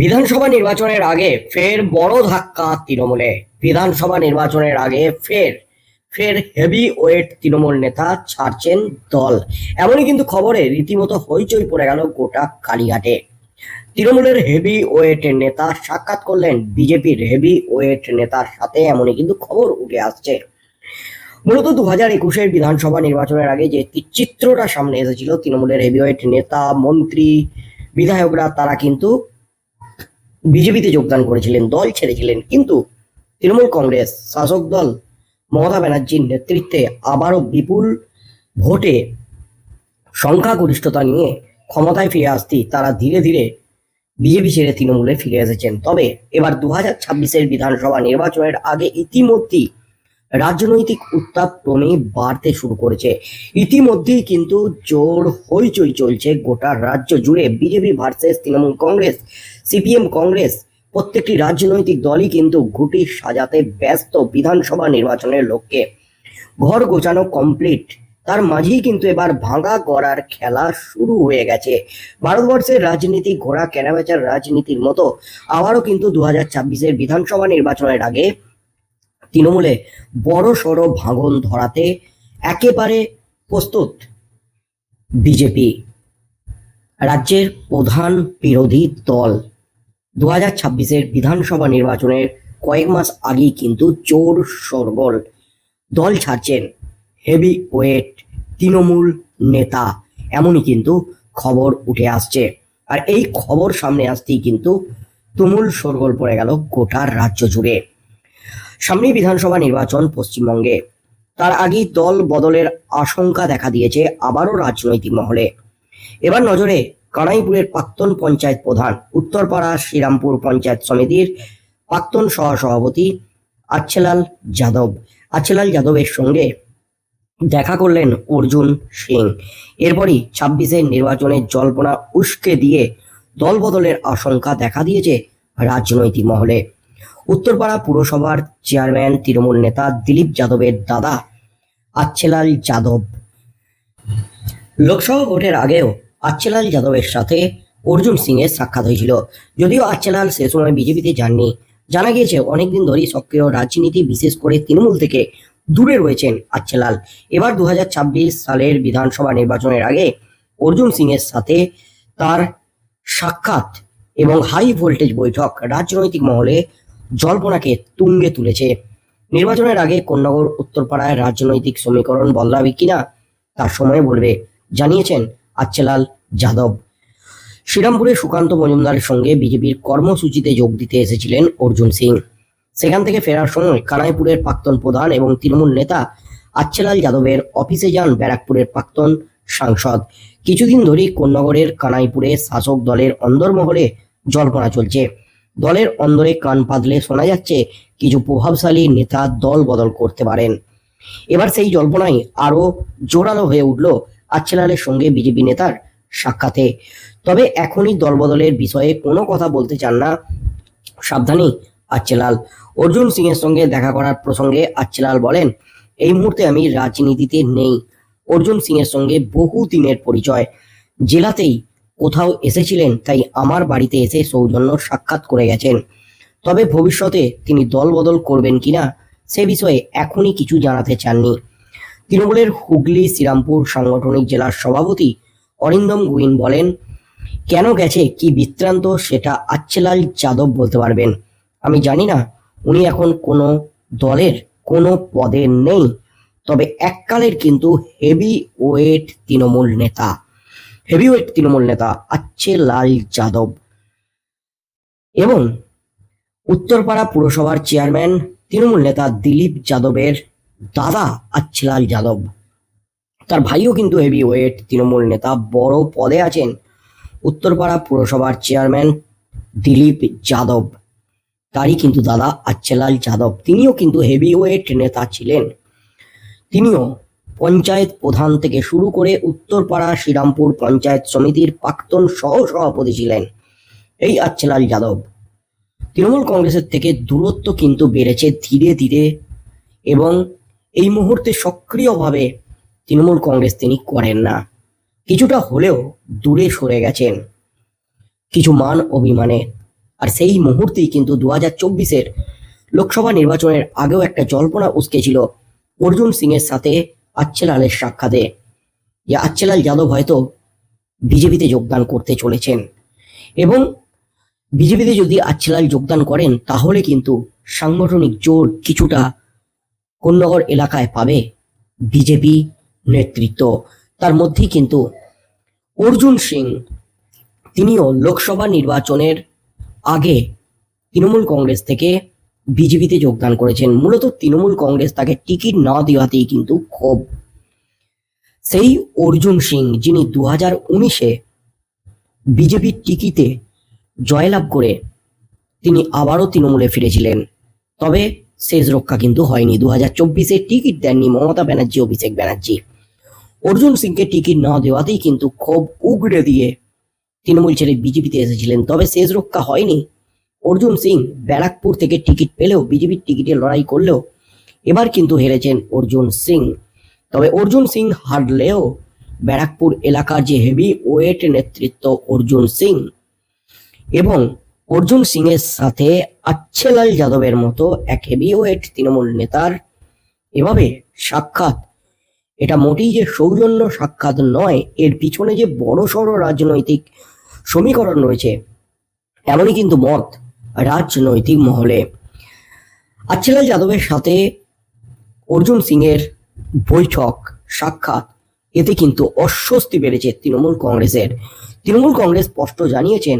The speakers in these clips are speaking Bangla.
বিধানসভা নির্বাচনের আগে ফের বড় ধাক্কা তৃণমূলে। বিধানসভা নির্বাচনের আগে ফের ফের হেভি ওয়েট তৃণমূল নেতা ছাড়ছেন দল। এমনই কিন্তু খবরে রীতিমতো হইচই পড়ে গেল গোটা কালীঘাটে। তৃণমূলের হেভি ওয়েট নেতা সাক্ষাৎ করলেন বিজেপির হেভি ওয়েট নেতার সাথে, এমনই কিন্তু খবর উঠে আসছে। মূলত দু হাজার একুশের বিধানসভা নির্বাচনের আগে যে চিত্রটা সামনে এসেছিল, তৃণমূলের হেভিওয়েট নেতা, মন্ত্রী, বিধায়করা, তারা কিন্তু বিজেপিতে যোগদান করেছিলেন, দল ছেড়েছিলেন, কিন্তু তৃণমূল কংগ্রেস, শাসক দল, মমতা ব্যানার্জির নেতৃত্বে আবারও বিপুল ভোটে সংখ্যাগরিষ্ঠতা নিয়ে ক্ষমতায় ফিরে আসতেই তারা ধীরে ধীরে বিজেপি ছেড়ে তৃণমূলে ফিরে এসেছেন। তবে এবার দু হাজার ছাব্বিশের বিধানসভা নির্বাচনের আগে ইতিমধ্যেই রাজনৈতিক উত্তাপ ক্রমে বাড়তে শুরু করেছে। ইতিমধ্যেই কিন্তু জোর হইচই চলছে গোটা রাজ্য জুড়ে। BJP versus Trinamool Congress CPM Congress, প্রত্যেকটি রাজনৈতিক দলই কিন্তু ঘুটি সাজাতে ব্যস্ত বিধানসভা নির্বাচনের লক্ষ্যে। ঘর গোছানো কমপ্লিট তার মাঝেই কিন্তু এবার ভাঙা গড়ার খেলা শুরু হয়ে গেছে। ভারতবর্ষের রাজনীতি ঘোড়া কেনাবেচার রাজনীতির মতো আবারও কিন্তু দু হাজার ছাব্বিশের বিধানসভা নির্বাচনের আগে তৃণমূলে বড় সড়ো ভাঙন ধরাতে একেবারে প্রস্তুত বিজেপি। রাজ্যের প্রধান বিরোধী দল দু হাজার ছাব্বিশের বিধানসভা নির্বাচনের কয়েক মাস আগেই কিন্তু চোর সরগোল। দল ছাড়ছেন হেভি ওয়েট তৃণমূল নেতা, এমনই কিন্তু খবর উঠে আসছে। আর এই খবর সামনে আসতেই কিন্তু তুমুল সরগোল পড়ে গেল গোটা রাজ্য জুড়ে। সামনেই বিধানসভা নির্বাচন পশ্চিমবঙ্গে। তার আগেই দল বদলের আশঙ্কা দেখা দিয়েছে আবারও রাজনৈতিক মহলে। এবার নজরে কানাইপুরের প্রাক্তন পঞ্চায়েত প্রধান, উত্তরপাড়া শ্রীরামপুর পঞ্চায়েত সমিতির প্রাক্তন সহসভাপতি আচ্ছেলাল যাদব। আচ্ছেলাল যাদবের সঙ্গে দেখা করলেন অর্জুন সিং। এরপরই ছাব্বিশের নির্বাচনের জল্পনা উস্কে দিয়ে দল বদলের আশঙ্কা দেখা দিয়েছে রাজনৈতিক মহলে। উত্তরপাড়া পুরসভার চেয়ারম্যান তৃণমূল নেতা দিলীপ যাদবের দাদা আচ্ছেলাল যাদব। লোকসভা ভোটের আগেও আচ্ছেলাল যাদবের সাথে অর্জুন সিং এর সাক্ষাৎ হয়েছিল। যদিও আচ্ছেলাল সে সময় বিজেপিতে যাননি। জানা গিয়েছে, অনেকদিন ধরেই সক্রিয় রাজনীতি, বিশেষ করে তৃণমূল থেকে দূরে রয়েছেন আচ্ছেলাল। এবার দু হাজার ছাব্বিশ সালের বিধানসভা নির্বাচনের আগে অর্জুন সিং এর সাথে তার সাক্ষাৎ এবং হাই ভোল্টেজ বৈঠক রাজনৈতিক মহলে জল্পনাকে তুঙ্গে তুলেছে। নির্বাচনের আগে কন্যাগর উত্তরপাড়ায় রাজনৈতিক সমীকরণ বদলাবে কিনা, তার সময় বলবে, জানিয়েছেন আচ্ছেলাল যাদব। শ্রীরামপুরে সুকান্ত মজুমদারের সঙ্গে বিজেপির কর্মসূচিতে যোগ দিতে এসেছিলেন অর্জুন সিং। সেখান থেকে ফেরার সময় কানাইপুরের প্রাক্তন প্রধান এবং তৃণমূল নেতা আচ্ছেলাল যাদবের অফিসে যান ব্যারাকপুরের প্রাক্তন সাংসদ। কিছুদিন ধরেই কোন্নগরের কানাইপুরে শাসক দলের অন্দরমহলে জল্পনা চলছে। দলের অন্দরে কান পাতলে শোনা যাচ্ছে, কিছু প্রভাবশালী নেতা দল বদল করতে পারেন। এবার সেই জল্পনাই আরও জোরালো হয়ে উঠল আচ্ছেলালের সঙ্গে বিজেপি নেতার সাক্ষাতে। তবে এখনই দলবদলের বিষয়ে কোনো কথা বলতে চান না সাবধানী আচ্ছেলাল অর্জুন সিং এর সঙ্গে দেখা করার প্রসঙ্গে আচ্ছেলাল বলেন, এই মুহূর্তে আমি রাজনীতিতে নেই। অর্জুন সিং এর সঙ্গে বহু দিনের পরিচয়। জেলাতেই কোথাও এসেছিলেন, তাই আমার বাড়িতে এসে সৌজন্য সাক্ষাৎ করে গেছেন। তবে ভবিষ্যতে তিনি দল বদল করবেন কিনা, সে বিষয়ে এখনই কিছু জানাতে চাননি। তৃণমূলের হুগলি, শ্রীরামপুর সাংগঠনিক জেলার সভাপতি অরিন্দম গুইন বলেন, কেন গেছে? কি বৃত্তান্ত সেটা আচ্ছেলাল যাদব বলতে পারবেন। আমি জানি না, উনি এখন কোনো দলের, কোনো পদে নেই। তবে এককালের কিন্তু হেভি ওয়েট তৃণমূল নেতা। হেভি ওয়েট তৃণমূল নেতা আচ্ছে লাল যাদব। এবং উত্তরপাড়া পুরসভার চেয়ারম্যান, তৃণমূল নেতা দিলীপ যাদবের দাদা আচ্ছেলাল যাদব। তার ভাইও কিন্তু হেভি ওয়েট তৃণমূল নেতা। বড় পদে আছেন উত্তরপাড়া পুরসভার চেয়ারম্যান দিলীপ যাদব। তারই কিন্তু দাদা আচ্ছেলাল যাদব। তিনিও কিন্তু হেভি ওয়েট নেতা ছিলেন। তিনিও পঞ্চায়েত প্রধান থেকে শুরু করে উত্তরপাড়া, শ্রীরামপুর পঞ্চায়েত সমিতির প্রাক্তন সহ সভাপতি ছিলেন এই আচ্ছেলাল যাদব। তৃণমূল কংগ্রেসের থেকে দূরত্ব কিন্তু বেড়েছে ধীরে ধীরে এবং এই মুহূর্তে সক্রিয়ভাবে তৃণমূল কংগ্রেস তিনি করেন না। কিছুটা হলেও দূরে সরে গেছেন। কিছু মান অভিমানে। আর সেই মুহূর্তেই কিন্তু দু হাজার চব্বিশের লোকসভা নির্বাচনের আগেও একটা জল্পনা উস্কেছিল অর্জুন সিং এর সাথে আচ্ছেলালের সাক্ষাতে। যে আচ্ছেলাল যাদব হয়তো বিজেপিতে যোগদান করতে চলেছেন। এবং বিজেপিতে যদি আচ্ছেলাল যোগদান করেন, তাহলে কিন্তু সাংগঠনিক জোর কিছুটা কোন্নগর এলাকায় পাবে। বিজেপি নেতৃত্ব। তার মধ্যেই কিন্তু অর্জুন সিং, তিনিও লোকসভা নির্বাচনের আগে তৃণমূল কংগ্রেস থেকে বিজেপিতে যোগদান করেছেন। মূলত তৃণমূল কংগ্রেস তাকে টিকিট না দেওয়াতেই কিন্তু ক্ষোভ। সেই অর্জুন সিং, যিনি দু হাজার উনিশে বিজেপির টিকিটে জয়লাভ করে তিনি আবারও তৃণমূলে ফিরেছিলেন। তবে শেষ রক্ষা কিন্তু হয়নি। দু হাজার চব্বিশে টিকিট দেননি মমতা ব্যানার্জি, অভিষেক ব্যানার্জি। অর্জুন সিংকে টিকিট না দেওয়াতেই কিন্তু ক্ষোভ উগড়ে দিয়ে তৃণমূল ছেড়ে বিজেপিতে এসেছিলেন। তবে শেষ রক্ষা হয়নি। অর্জুন সিং ব্যারাকপুর থেকে টিকিট পেলেও বিজেপির টিকিটে লড়াই করলেও এবার কিন্তু হেরেছেন অর্জুন সিং। তবে অর্জুন সিং হারলেও ব্যারাকপুর এলাকার যে হেভি ওয়েট নেতৃত্ব অর্জুন সিং এবং অর্জুন সিং এর সাথে আচ্ছেলাল যাদবের মতো এক হেভি ওয়েট তৃণমূল নেতার এভাবে সাক্ষাৎ এটা মোটেই যে সৌজন্য সাক্ষাৎ নয়, এর পিছনে যে বড় সড় রাজনৈতিক সমীকরণ রয়েছে, এমনই কিন্তু মত রাজনৈতিক মহলে। আচ্ছেলাল যাদবের সাথে অর্জুন সিং এর বৈঠক, সাক্ষাৎ, এতে কিন্তু অস্বস্তি বেড়েছে তৃণমূল কংগ্রেসের। তৃণমূল কংগ্রেস স্পষ্ট জানিয়েছেন,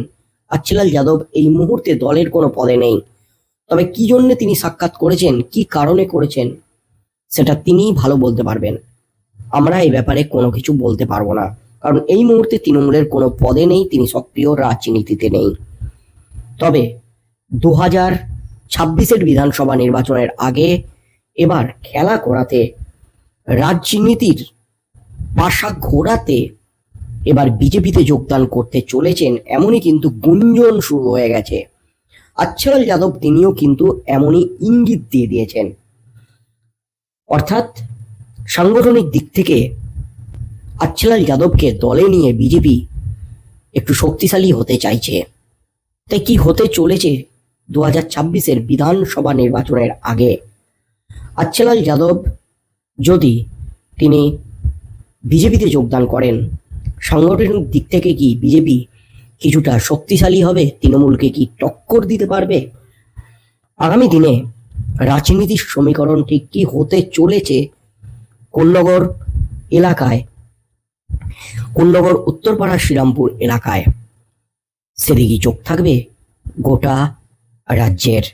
আচ্ছেলাল যাদব এই মুহূর্তে দলের কোনো পদে নেই। তবে কি জন্য তিনি সাক্ষাৎ করেছেন, কি কারণে করেছেন, সেটা তিনিই ভালো বলতে পারবেন। আমরা এই ব্যাপারে কোনো কিছু বলতে পারব না। কারণ এই মুহূর্তে তৃণমূলের কোনো পদে নেই, তিনি সক্রিয় রাজনীতিতে নেই। তবে দু হাজার ছাব্বিশের বিধানসভা নির্বাচনের আগে এবার খেলা করাতে, রাজনীতির পাশা ঘোরাতে এবার বিজেপিতে যোগদান করতে চলেছেন এমনই কিন্তু গুঞ্জন শুরু হয়ে গেছে। আচ্ছালাল যাদব তিনিও কিন্তু এমনই ইঙ্গিত দিয়ে দিয়েছেন। অর্থাৎ সাংগঠনিক দিক থেকে আচ্ছালাল যাদবকে দলে নিয়ে বিজেপি একটু শক্তিশালী হতে চাইছে। তাই কি হতে চলেছে দু হাজার ছাব্বিশের বিধানসভা নির্বাচনের আগে? আচ্ছালাল যাদব যদি তিনি বিজেপিতে যোগদান করেন, সাংগঠনিক দিক থেকে কি বিজেপি কিছুটা শক্তিশালী হবে? তৃণমূলকে কি টক্কর দিতে পারবে? আগামী দিনে রাজনীতির সমীকরণ ঠিক কি হতে চলেছে? কোন্নগর এলাকায় কুল্লগর উত্তরপাড়া শ্রীরামপুর এলাকায়। সেদিকে চোখ থাকবে গোটা রাজ্যের